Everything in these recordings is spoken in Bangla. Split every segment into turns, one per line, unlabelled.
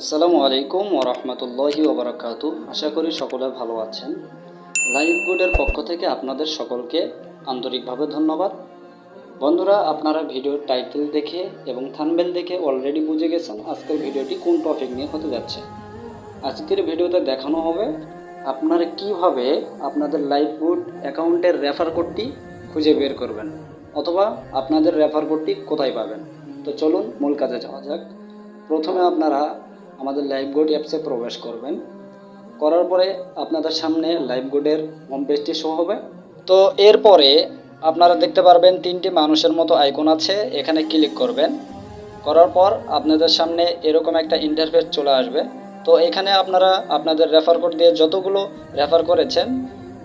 আসসালামু আলাইকুম ওরহমতুল্লাহি ওবরাকাতু আশা করি সকলে ভালো আছেন। লাইভ গুডের পক্ষ থেকে আপনাদের সকলকে আন্তরিকভাবে ধন্যবাদ। বন্ধুরা, আপনারা ভিডিওর টাইটেল দেখে এবং থানবেল দেখে অলরেডি বুঝে গেছেন আজকের ভিডিওটি কোন টপিক নিয়ে হতে যাচ্ছে। আজকের ভিডিওতে দেখানো হবে আপনারা কীভাবে আপনাদের লাইভ গুড অ্যাকাউন্টের রেফার কোডটি খুঁজে বের করবেন অথবা আপনাদের রেফার কোডটি কোথায় পাবেন। তো চলুন মূল কাজে যাওয়া যাক। প্রথমে আপনারা আমাদের লাইভ গুড অ্যাপসে প্রবেশ করবেন। করার পরে আপনাদের সামনে লাইভ গুডের হোম পেজটি শো হবে। তো এরপরে আপনারা দেখতে পারবেন তিনটি মানুষের মতো আইকন আছে, এখানে ক্লিক করবেন। করার পর আপনাদের সামনে এরকম একটা ইন্টারফেস চলে আসবে। তো এখানে আপনারা আপনাদের রেফার কোড দিয়ে যতগুলো রেফার করেছেন,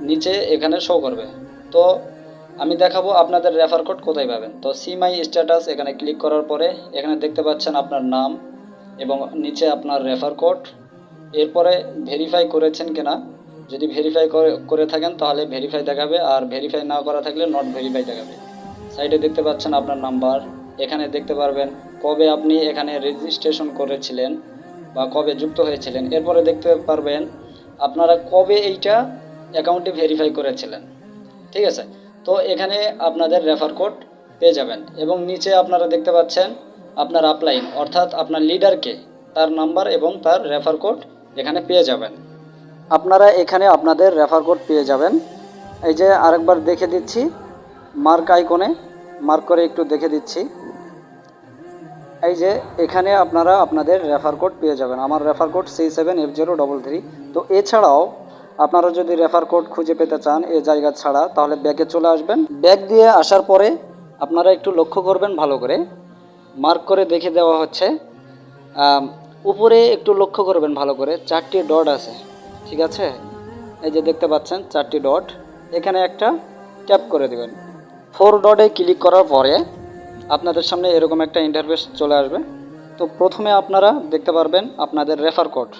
নিচে এখানে শো করবে। তো আমি দেখাবো আপনাদের রেফার কোড কোথায় পাবেন। তো সি মাই স্ট্যাটাস এখানে ক্লিক করার পরে এখানে দেখতে পাচ্ছেন আপনার নাম। এবং নিচে আপনার রেফার কোড এরপরে ভেরিফাই করেছেন কিনা, যদি ভেরিফাই করে থাকেন তাহলে ভেরিফাই দেখাবে আর ভেরিফাই না করা থাকলে নট ভেরিফাই দেখাবে। সাইডে দেখতে পাচ্ছেন আপনার নাম্বার এখানে দেখতে পারবেন কবে আপনি এখানে রেজিস্ট্রেশন করেছিলেন বা কবে যুক্ত হয়েছিলেন। এরপরে দেখতে পারবেন আপনারা কবে এইটা অ্যাকাউন্টে ভেরিফাই করেছিলেন। ঠিক আছে? তো এখানে আপনাদের রেফার কোড পেয়ে যাবেন এবং নিচে আপনারা দেখতে পাচ্ছেন আপনার আপলাইন অর্থাৎ আপনার লিডারকে তার নাম্বার এবং তার রেফার কোড এখানে পেয়ে যাবেন। আপনারা এখানে আপনাদের রেফার কোড পেয়ে যাবেন। এই যে আরেকবার দেখে দিচ্ছি মার্ক আইকনে মার্ক করে একটু দেখে দিচ্ছি। এই যে এখানে আপনারা আপনাদের রেফার কোড পেয়ে যাবেন। আমার refer code C seven F zero double three তো এছাড়াও, আপনারা যদি রেফার কোড খুঁজে পেতে চান এই জায়গা ছাড়া, তাহলে ব্যাগে চলে আসবেন। ব্যাগ দিয়ে আসার পরে আপনারা একটু লক্ষ্য করবেন ভালো করে। মার্ক করে দেখে দেওয়া হচ্ছে। উপরে একটু লক্ষ্য করবেন ভালো করে। চারটি ডট আছে, ঠিক আছে? এই যে দেখতে পাচ্ছেন, চারটি ডট এখানে একটা ট্যাপ করে দেবেন। ফোর ডটে ক্লিক করার পরে আপনাদের সামনে এরকম একটা ইন্টারফেস চলে আসবে। তো প্রথমে আপনারা দেখতে পারবেন আপনাদের রেফার কোড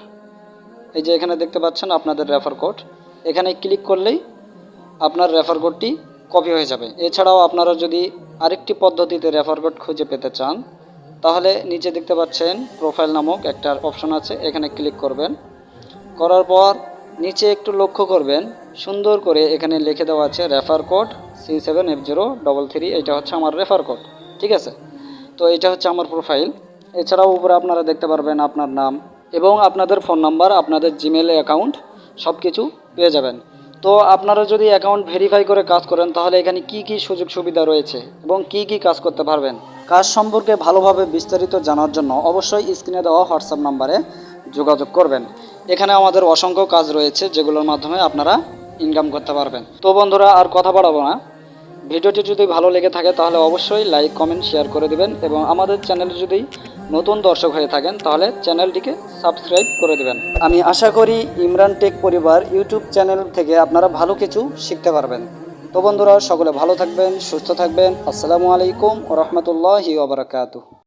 এই যে এখানে দেখতে পাচ্ছেন আপনাদের রেফার কোড এখানে ক্লিক করলেই আপনার রেফার কোডটি কপি হয়ে যাবে। এছাড়াও আপনারা যদি আরেকটি পদ্ধতিতে রেফার কোড খুঁজে পেতে চান, তাহলে নিচে দেখতে পাচ্ছেন প্রোফাইল নামক একটা অপশন আছে, এখানে ক্লিক করবেন। করার পর নিচে একটু লক্ষ্য করবেন, সুন্দর করে এখানে লিখে দেওয়া আছে refer code C seven F zero double three এটা হচ্ছে আমার রেফার কোড ঠিক আছে? তো এটা হচ্ছে আমার প্রোফাইল এছাড়াও উপরে আপনারা দেখতে পারবেন আপনার নাম এবং আপনাদের ফোন নাম্বার আপনাদের জিমেল অ্যাকাউন্ট সব কিছু পেয়ে যাবেন। তো আপনারা যদি অ্যাকাউন্ট ভেরিফাই করে কাজ করেন, তাহলে এখানে কি কি সুযোগ সুবিধা রয়েছে এবং কি কি কাজ করতে পারবেন? কাজ সম্পর্কে ভালোভাবে বিস্তারিত জানার জন্য অবশ্যই স্ক্রিনে দেওয়া হোয়াটসঅ্যাপ নাম্বারে যোগাযোগ করবেন। এখানে আমাদের অসংখ্য কাজ রয়েছে, যেগুলোর মাধ্যমে আপনারা ইনকাম করতে পারবেন। তো বন্ধুরা, আর কথা বাড়াবো না। ভিডিওটি যদি ভালো লেগে থাকে, তাহলে অবশ্যই লাইক কমেন্ট শেয়ার করে দিবেন এবং আমাদের চ্যানেলে যদি নতুন দর্শক হয়ে থাকেন, তাহলে চ্যানেলটিকে সাবস্ক্রাইব করে দেবেন। আমি আশা করি ইমরান টেক পরিবার ইউটিউব চ্যানেল থেকে আপনারা ভালো কিছু শিখতে পারবেন। তো বন্ধুরা, সকলে ভালো থাকবেন, সুস্থ থাকবেন। আসসালামু আলাইকুম রহমতুল্লাহি ওবরাকাতু